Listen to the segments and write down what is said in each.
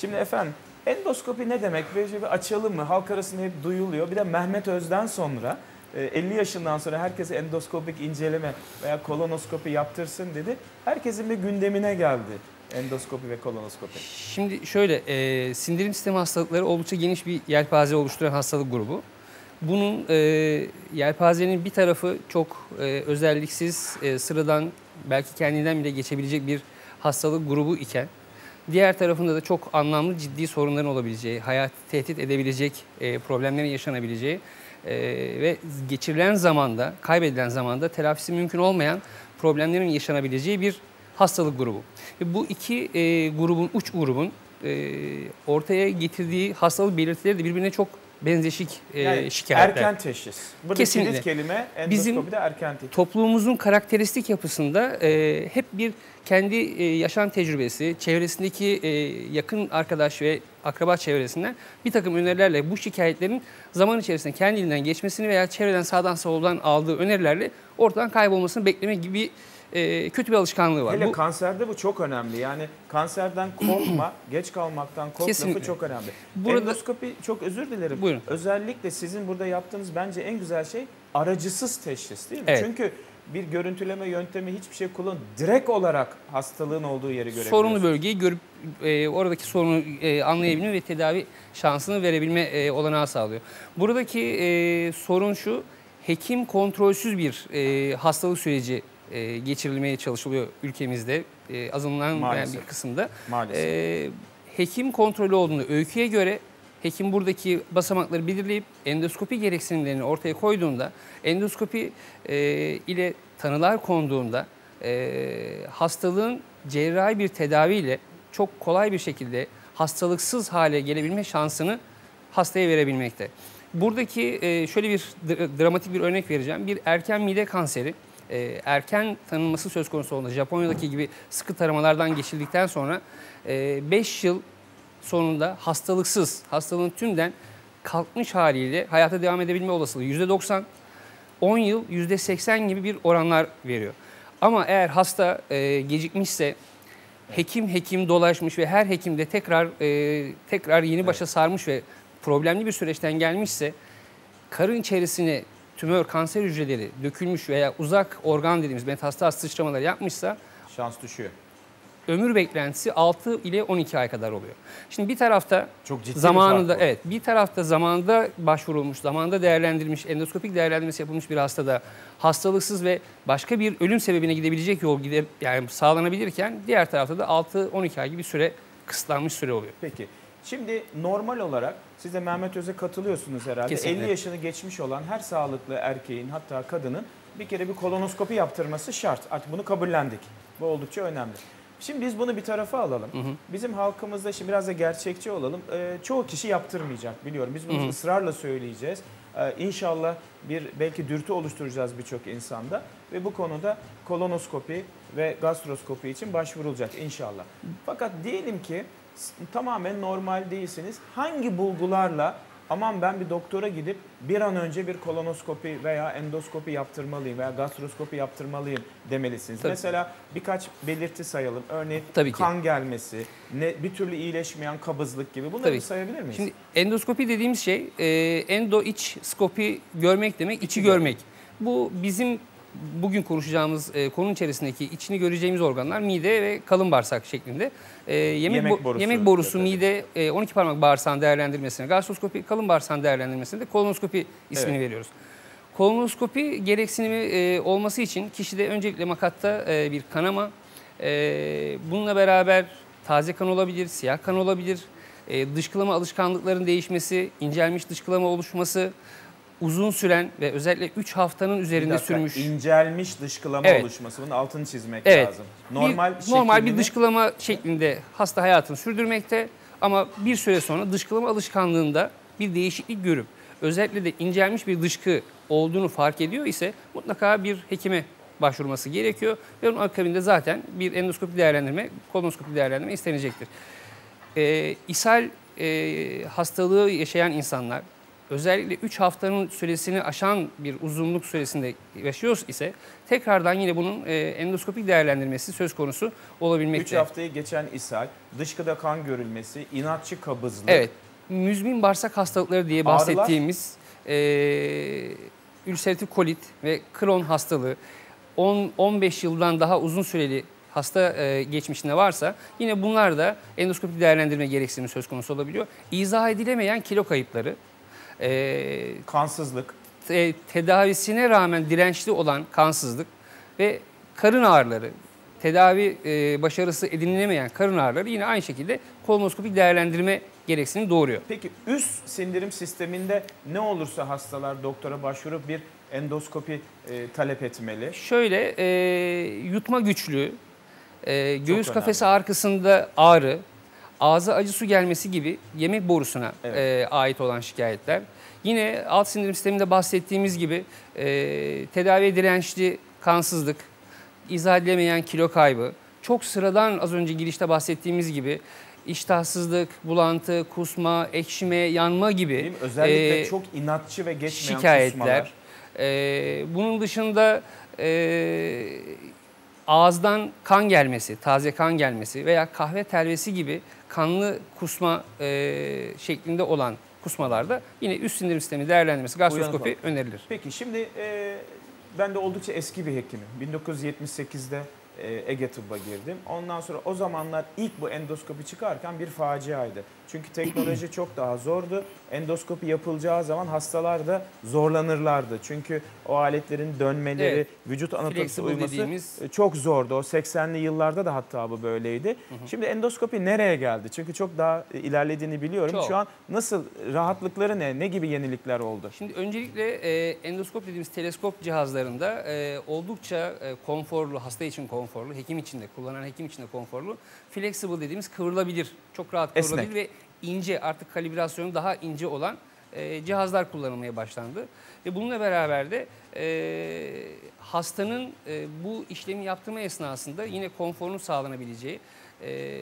Şimdi efendim endoskopi ne demek? Bir, bir açalım mı? Halk arasında hep duyuluyor. Bir de Mehmet Öz'den sonra 50 e, yaşından sonra herkese endoskopik inceleme veya kolonoskopi yaptırsın dedi. Herkesin bir gündemine geldi endoskopi ve kolonoskopi. Şimdi şöyle, e, sindirim sistemi hastalıkları oldukça geniş bir yelpaze oluşturan hastalık grubu. Bunun e, yelpazenin bir tarafı çok e, özelliksiz, e, sıradan, belki kendinden bile geçebilecek bir hastalık grubu iken, diğer tarafında da çok anlamlı ciddi sorunların olabileceği, hayat tehdit edebilecek e, problemlerin yaşanabileceği e, ve geçirilen zamanda, kaybedilen zamanda telafisi mümkün olmayan problemlerin yaşanabileceği bir hastalık grubu. Ve bu iki e, grubun, uç grubun e, ortaya getirdiği hastalık belirtileri de birbirine çok benzeşik e, yani şikayetler. Erken teşhis. Burada Kesinlikle. kelime Bizim erken teşhis. toplumumuzun karakteristik yapısında e, hep bir kendi e, yaşam tecrübesi, çevresindeki e, yakın arkadaş ve akraba çevresinden bir takım önerilerle bu şikayetlerin zaman içerisinde kendiliğinden geçmesini veya çevreden sağdan soldan aldığı önerilerle ortadan kaybolmasını bekleme gibi e, kötü bir alışkanlığı var. Hele bu, kanserde bu çok önemli. Yani kanserden korkma, geç kalmaktan kork Kesinlikle. lafı çok önemli. Burada, Endoskopi çok özür dilerim. Buyurun. Özellikle sizin burada yaptığınız bence en güzel şey aracısız teşhis değil mi? Evet. Çünkü bir görüntüleme yöntemi hiçbir şey kullan direkt olarak hastalığın olduğu yeri görebiliyoruz. Sorunlu bölgeyi görüp e, oradaki sorunu e, anlayabilme ve tedavi şansını verebilme e, olanağı sağlıyor. Buradaki e, sorun şu, hekim kontrolsüz bir e, hastalık süreci e, geçirilmeye çalışılıyor ülkemizde e, azınlanan bir kısımda. Maalesef. E, hekim kontrolü olduğunu öyküye göre hekim buradaki basamakları belirleyip endoskopi gereksinimlerini ortaya koyduğunda endoskopi e, ile tanılar konduğunda e, hastalığın cerrahi bir tedaviyle çok kolay bir şekilde hastalıksız hale gelebilme şansını hastaya verebilmekte. Buradaki e, şöyle bir dramatik bir örnek vereceğim. Bir erken mide kanseri e, erken tanınması söz konusu olduğunda Japonya'daki gibi sıkı taramalardan geçildikten sonra 5 e, yıl sonunda hastalıksız, hastalığın tümden kalkmış haliyle hayata devam edebilme olasılığı %90, 10 yıl %80 gibi bir oranlar veriyor. Ama eğer hasta e, gecikmişse, hekim hekim dolaşmış ve her hekimde tekrar e, tekrar yeni başa sarmış ve problemli bir süreçten gelmişse karın içerisine tümör, kanser hücreleri dökülmüş veya uzak organ dediğimiz metastaz sıçramaları yapmışsa şans düşüyor. Ömür beklentisi 6 ile 12 ay kadar oluyor. Şimdi bir tarafta Çok ciddi zamanında bir evet bir tarafta zamanında başvurulmuş, zamanında değerlendirilmiş, endoskopik değerlendirmesi yapılmış bir hastada hastalıksız ve başka bir ölüm sebebine gidebilecek yol gide, yani sağlanabilirken diğer tarafta da 6-12 ay gibi bir süre kısıtlanmış süre oluyor. Peki. Şimdi normal olarak siz de Mehmet Öz'e katılıyorsunuz herhalde. Kesinlikle. 50 yaşını geçmiş olan her sağlıklı erkeğin hatta kadının bir kere bir kolonoskopi yaptırması şart. Artık bunu kabullendik. Bu oldukça önemli. Şimdi biz bunu bir tarafa alalım. Hı hı. Bizim halkımızda şimdi biraz da gerçekçi olalım. Ee, çoğu kişi yaptırmayacak biliyorum. Biz bunu hı hı. ısrarla söyleyeceğiz. Ee, inşallah bir belki dürtü oluşturacağız birçok insanda ve bu konuda kolonoskopi ve gastroskopi için başvurulacak inşallah. Fakat diyelim ki tamamen normal değilsiniz. Hangi bulgularla aman ben bir doktora gidip bir an önce bir kolonoskopi veya endoskopi yaptırmalıyım veya gastroskopi yaptırmalıyım demelisiniz. Tabii. Mesela birkaç belirti sayalım. Örneğin Tabii kan ki. gelmesi, ne, bir türlü iyileşmeyen kabızlık gibi bunları Tabii. sayabilir miyiz? Şimdi endoskopi dediğimiz şey e, endo iç skopi görmek demek, içi görmek. Bu bizim bugün konuşacağımız e, konunun içerisindeki içini göreceğimiz organlar mide ve kalın bağırsak şeklinde. E, yemek, yemek borusu, yemek borusu evet, mide, e, 12 parmak bağırsağın değerlendirmesine, gastroskopi kalın bağırsağın değerlendirmesine de kolonoskopi ismini evet. veriyoruz. Kolonoskopi gereksinimi e, olması için kişide öncelikle makatta e, bir kanama, e, bununla beraber taze kan olabilir, siyah kan olabilir, e, dışkılama alışkanlıkların değişmesi, incelmiş dışkılama oluşması, uzun süren ve özellikle 3 haftanın üzerinde dakika, sürmüş. incelmiş dışkılama evet. oluşması. Bunun altını çizmek evet. lazım. Normal bir, normal bir dışkılama şeklinde hasta hayatını sürdürmekte ama bir süre sonra dışkılama alışkanlığında bir değişiklik görüp özellikle de incelmiş bir dışkı olduğunu fark ediyor ise mutlaka bir hekime başvurması gerekiyor ve onun akabinde zaten bir endoskopi değerlendirme, kolonoskopi değerlendirme istenecektir. Ee, ishal e, hastalığı yaşayan insanlar özellikle 3 haftanın süresini aşan bir uzunluk süresinde yaşıyor ise tekrardan yine bunun e, endoskopik değerlendirmesi söz konusu olabilmekte. 3 haftayı geçen ishal, dışkıda kan görülmesi, inatçı kabızlık. Evet. Müzmin bağırsak hastalıkları diye bahsettiğimiz e, ülseratif kolit ve Crohn hastalığı 10-15 yıldan daha uzun süreli hasta e, geçmişinde varsa yine bunlar da endoskopik değerlendirme gereksinimi söz konusu olabiliyor. İzah edilemeyen kilo kayıpları, e, kansızlık, te, tedavisine rağmen dirençli olan kansızlık ve karın ağrıları, tedavi e, başarısı edinilemeyen karın ağrıları yine aynı şekilde kolonoskopik değerlendirme gereksinimi doğuruyor. Peki üst sindirim sisteminde ne olursa hastalar doktora başvurup bir endoskopi e, talep etmeli? Şöyle e, yutma güçlüğü, e, göğüs kafesi arkasında ağrı, ağza acı su gelmesi gibi yemek borusuna evet. e, ait olan şikayetler. Yine alt sindirim sisteminde bahsettiğimiz gibi e, tedaviye dirençli kansızlık, izah edilemeyen kilo kaybı, çok sıradan az önce girişte bahsettiğimiz gibi iştahsızlık, bulantı, kusma, ekşime, yanma gibi özellikle e, çok inatçı ve geçmeyen şikayetler. kusmalar. E, bunun dışında e, ağızdan kan gelmesi, taze kan gelmesi veya kahve telvesi gibi kanlı kusma e, şeklinde olan kusmalarda yine üst sindirim sistemi değerlendirmesi gastroskopi önerilir. Peki şimdi e, ben de oldukça eski bir hekimim. 1978'de e, Ege Tıbb'a girdim. Ondan sonra o zamanlar ilk bu endoskopi çıkarken bir faciaydı. Çünkü teknoloji çok daha zordu. Endoskopi yapılacağı zaman hastalar da zorlanırlardı. Çünkü o aletlerin dönmeleri, evet. vücut anatomisine uyması dediğimiz... E, çok zordu. O 80'li yıllarda da hatta bu böyleydi. Hı hı. Şimdi endoskopi nereye geldi? Çünkü çok daha ilerlediğini biliyorum. Çok. Şu an nasıl rahatlıkları ne? Ne gibi yenilikler oldu? Şimdi öncelikle e, endoskop dediğimiz teleskop cihazlarında e, oldukça e, konforlu, hasta için konforlu, hekim için de kullanan hekim için de konforlu, flexible dediğimiz kıvrılabilir, çok rahat kıvrılabilir Esnek. ve ince artık kalibrasyonu daha ince olan e, cihazlar kullanılmaya başlandı. Ve bununla beraber de e, hastanın e, bu işlemi yaptırma esnasında yine konforunu sağlanabileceği e,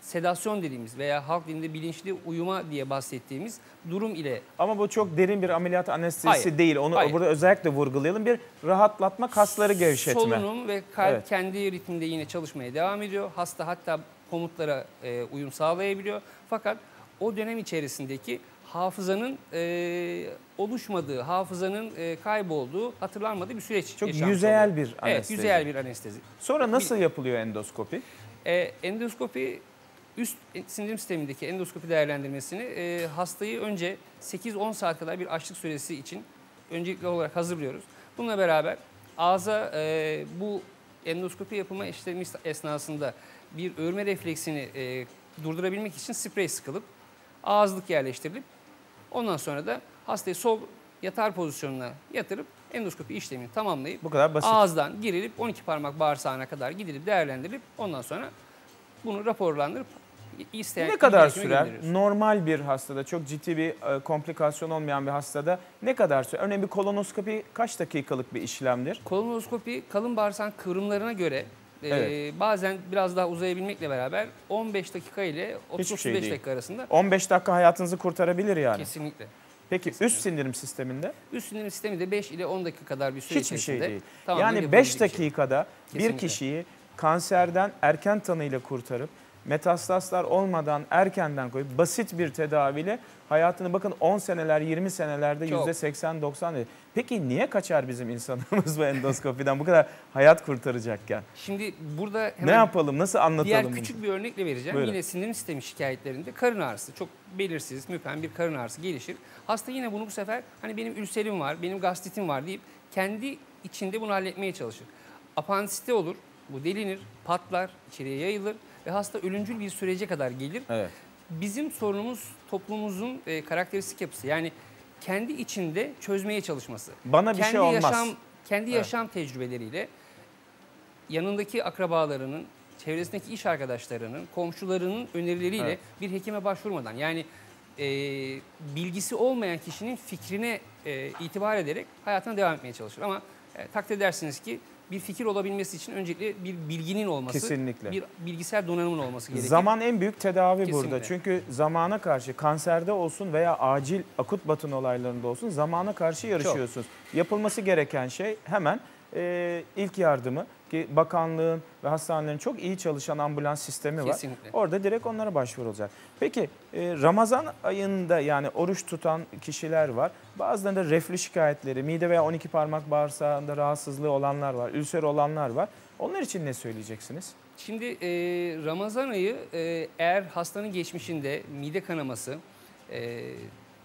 sedasyon dediğimiz veya halk dilinde bilinçli uyuma diye bahsettiğimiz durum ile. Ama bu çok derin bir ameliyat anestezisi hayır, değil. Onu hayır. burada özellikle vurgulayalım. Bir rahatlatma, kasları gevşetme. Solunum ve kalp evet. kendi ritminde yine çalışmaya devam ediyor. Hasta hatta komutlara e, uyum sağlayabiliyor. Fakat o dönem içerisindeki hafızanın e, oluşmadığı, hafızanın e, kaybolduğu, hatırlanmadığı bir süreç Çok yüzeyel oluyor. bir anestezi. Evet, yüzeyel bir anestezi. Sonra nasıl yapılıyor endoskopi? E, endoskopi üst sindirim sistemindeki endoskopi değerlendirmesini e, hastayı önce 8-10 saat kadar bir açlık süresi için öncelikli olarak hazırlıyoruz. Bununla beraber ağza e, bu endoskopi yapılma işlemi esnasında bir örme refleksini e, durdurabilmek için sprey sıkılıp ağızlık yerleştirilip ondan sonra da hastayı sol yatar pozisyonuna yatırıp endoskopi işlemini tamamlayıp Bu kadar basit. ağızdan girilip 12 parmak bağırsağına kadar gidilip değerlendirilip ondan sonra bunu raporlandırıp isteyen ne kadar sürer? Normal bir hastada çok ciddi bir e, komplikasyon olmayan bir hastada ne kadar sürer? Örneğin bir kolonoskopi kaç dakikalık bir işlemdir? Kolonoskopi kalın bağırsağın kıvrımlarına göre evet. bazen biraz daha uzayabilmekle beraber 15 dakika ile 30-35 şey dakika arasında. 15 dakika hayatınızı kurtarabilir yani. Kesinlikle. Peki Kesinlikle. üst sindirim sisteminde? Üst sindirim sistemi de 5 ile 10 dakika kadar bir süre Hiçbir şey değil. Yani 5 şey. dakikada şey. bir kişiyi kanserden erken tanıyla kurtarıp metastaslar olmadan erkenden koyup basit bir tedaviyle hayatını bakın 10 seneler 20 senelerde %80-90 Peki niye kaçar bizim insanımız bu endoskopiden bu kadar hayat kurtaracakken? Şimdi burada hemen ne yapalım nasıl anlatalım? Diğer küçük bunu? bir örnekle vereceğim. Buyurun. Yine sindirim sistemi şikayetlerinde karın ağrısı çok belirsiz müpen bir karın ağrısı gelişir. Hasta yine bunu bu sefer hani benim ülserim var benim gastritim var deyip kendi içinde bunu halletmeye çalışır. Apandisite olur bu delinir patlar içeriye yayılır ve hasta ölümcül bir sürece kadar gelir. Evet. Bizim sorunumuz toplumumuzun e, karakteristik yapısı. Yani kendi içinde çözmeye çalışması. Bana bir kendi şey olmaz. Yaşam, kendi evet. yaşam tecrübeleriyle yanındaki akrabalarının, çevresindeki iş arkadaşlarının, komşularının önerileriyle evet. bir hekime başvurmadan yani e, bilgisi olmayan kişinin fikrine e, itibar ederek hayatına devam etmeye çalışır. Ama e, takdir edersiniz ki bir fikir olabilmesi için öncelikle bir bilginin olması, Kesinlikle. bir bilgisayar donanımın olması gerekir. Zaman en büyük tedavi Kesinlikle. burada. Çünkü zamana karşı kanserde olsun veya acil akut batın olaylarında olsun zamana karşı yarışıyorsunuz. Yapılması gereken şey hemen e, ilk yardımı ki bakanlığın ve hastanelerin çok iyi çalışan ambulans sistemi var. Kesinlikle. Orada direkt onlara başvurulacak. Peki e, Ramazan ayında yani oruç tutan kişiler var. Bazılarında reflü şikayetleri, mide veya 12 parmak bağırsağında rahatsızlığı olanlar var, ülser olanlar var. Onlar için ne söyleyeceksiniz? Şimdi e, Ramazan ayı e, eğer hastanın geçmişinde mide kanaması, e,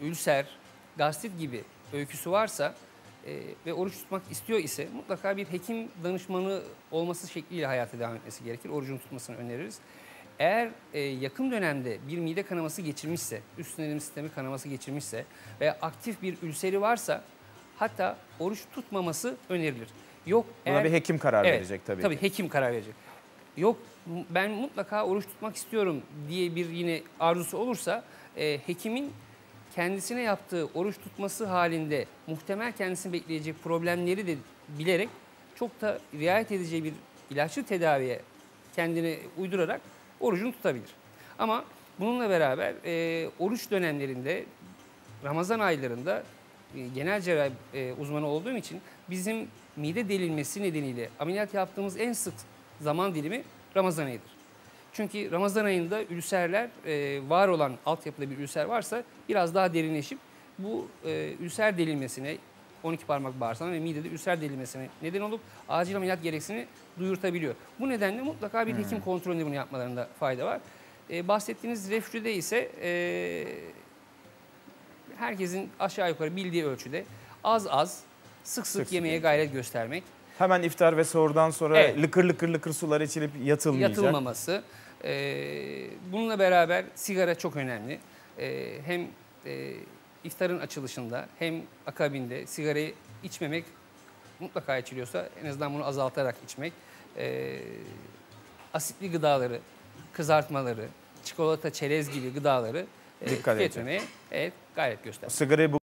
ülser, gastrit gibi öyküsü varsa e, ve oruç tutmak istiyor ise mutlaka bir hekim danışmanı olması şekliyle hayata devam etmesi gerekir. Orucunu tutmasını öneririz. Eğer e, yakın dönemde bir mide kanaması geçirmişse, üst sindirim sistemi kanaması geçirmişse veya aktif bir ülseri varsa hatta oruç tutmaması önerilir. Yok Buna eğer bir hekim karar Evet, verecek tabii. Tabii ki. hekim karar verecek. Yok ben mutlaka oruç tutmak istiyorum diye bir yine arzusu olursa e, hekimin kendisine yaptığı oruç tutması halinde muhtemel kendisini bekleyecek problemleri de bilerek çok da riayet edeceği bir ilaçlı tedaviye kendini uydurarak orucunu tutabilir. Ama bununla beraber e, oruç dönemlerinde Ramazan aylarında e, genel cerrahi e, uzmanı olduğum için bizim mide delinmesi nedeniyle ameliyat yaptığımız en sık zaman dilimi Ramazan ayıdır. Çünkü Ramazan ayında ülserler e, var olan altyapıda bir ülser varsa biraz daha derinleşip bu e, ülser delinmesine 12 parmak bağırsağına ve midede ülser delinmesine neden olup acil ameliyat gereksini duyurtabiliyor. Bu nedenle mutlaka bir hekim kontrolünde bunu yapmalarında fayda var. E, bahsettiğiniz reflüde ise e, herkesin aşağı yukarı bildiği ölçüde az az sık sık, Sık yemeye gayret göstermek, Hemen iftar ve sahurdan sonra Evet. lıkır lıkır lıkır sular içilip yatılmayacak. yatılmaması. Ee, bununla beraber sigara çok önemli. Ee, hem e, iftarın açılışında hem akabinde sigarayı içmemek mutlaka içiliyorsa en azından bunu azaltarak içmek. Ee, asitli gıdaları, kızartmaları, çikolata, çerez gibi gıdaları e, Dikkat tüketmemeye evet, gayret göstermek. Sigarayı bu